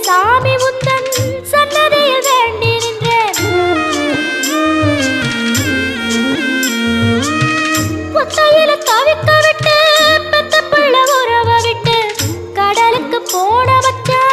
சாமி உத்தன்.